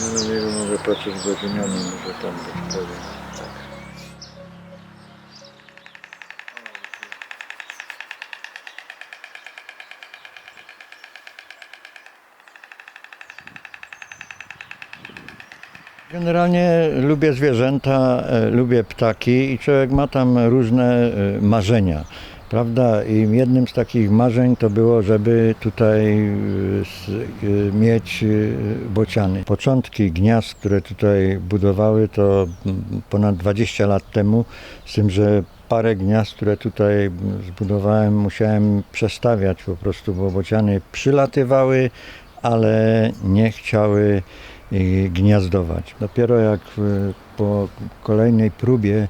No, nie wiem, może patrzeć godziniami, może tam być pewien. Tak. Generalnie lubię zwierzęta, e, lubię ptaki i człowiek ma tam różne e, marzenia. Prawda? I jednym z takich marzeń to było, żeby tutaj s- e, mieć e, bociany. Początki gniazd, które tutaj budowały, to mm, ponad 20 lat temu, z tym, że parę gniazd, które tutaj mm, zbudowałem, musiałem przestawiać po prostu, bo bociany przylatywały, ale nie chciały y, gniazdować. Dopiero jak y, po kolejnej próbie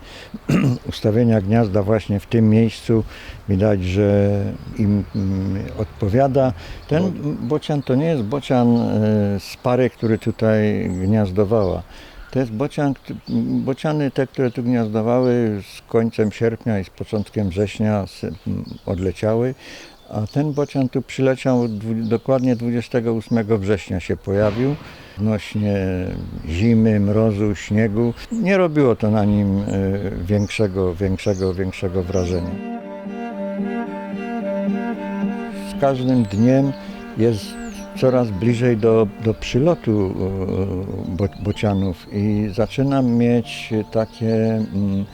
ustawienia gniazda właśnie w tym miejscu widać, że im mm, odpowiada. Ten bocian to nie jest bocian y, z pary, który tutaj gniazdowała. To jest bocian, kt- bociany te, które tu gniazdowały z końcem sierpnia i z początkiem września s- m, odleciały, a ten bocian tu przyleciał dokładnie 28 września się pojawił odnośnie zimy, mrozu, śniegu. Nie robiło to na nim e, większego, większego, większego wrażenia. Z każdym dniem jest coraz bliżej do, do przylotu e, bo, bocianów i zaczynam mieć takie mm,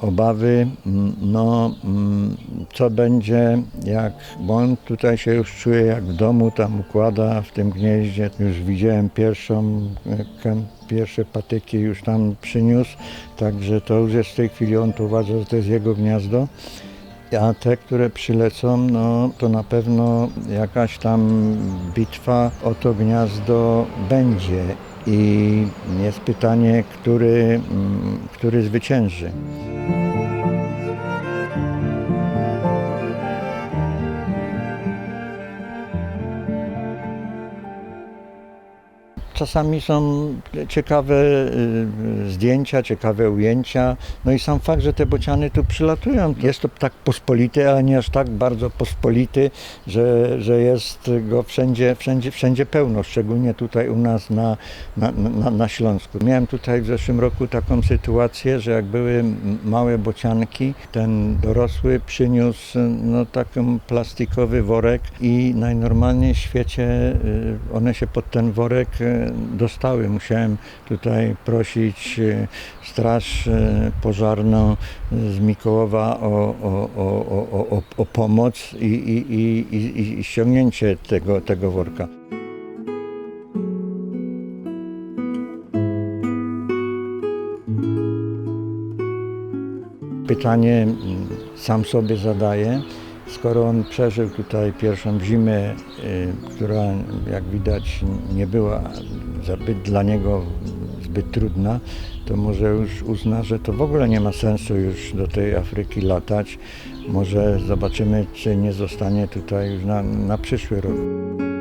obawy, mm, no mm, co będzie, jak, bo on tutaj się już czuje jak w domu, tam układa w tym gnieździe. Już widziałem pierwszą, e, pierwsze patyki już tam przyniósł, także to już jest w tej chwili, on to uważa, że to jest jego gniazdo. A te, które przylecą, no to na pewno jakaś tam bitwa o to gniazdo będzie. I jest pytanie, który, mm, który zwycięży. Czasami są ciekawe y, zdjęcia, ciekawe ujęcia. No i sam fakt, że te bociany tu przylatują. Jest to ptak pospolity, ale nie aż tak bardzo pospolity, że, że jest go wszędzie, wszędzie, wszędzie pełno, szczególnie tutaj u nas na, na, na, na Śląsku. Miałem tutaj w zeszłym roku taką sytuację, że jak były małe bocianki, ten dorosły przyniósł no, taki plastikowy worek i najnormalniej w świecie y, one się pod ten worek y, dostały. Musiałem tutaj prosić y, straż y, pożarną z Mikołowa o, o, o, o, o, o pomoc i, i, i, i, i ściągnięcie tego, tego worka. Pytanie mm, sam sobie zadaję. Skoro on przeżył tutaj pierwszą zimę, y, która jak widać nie była zbyt dla niego zbyt trudna, to może już uzna, że to w ogóle nie ma sensu już do tej Afryki latać. Może zobaczymy, czy nie zostanie tutaj już na, na przyszły rok.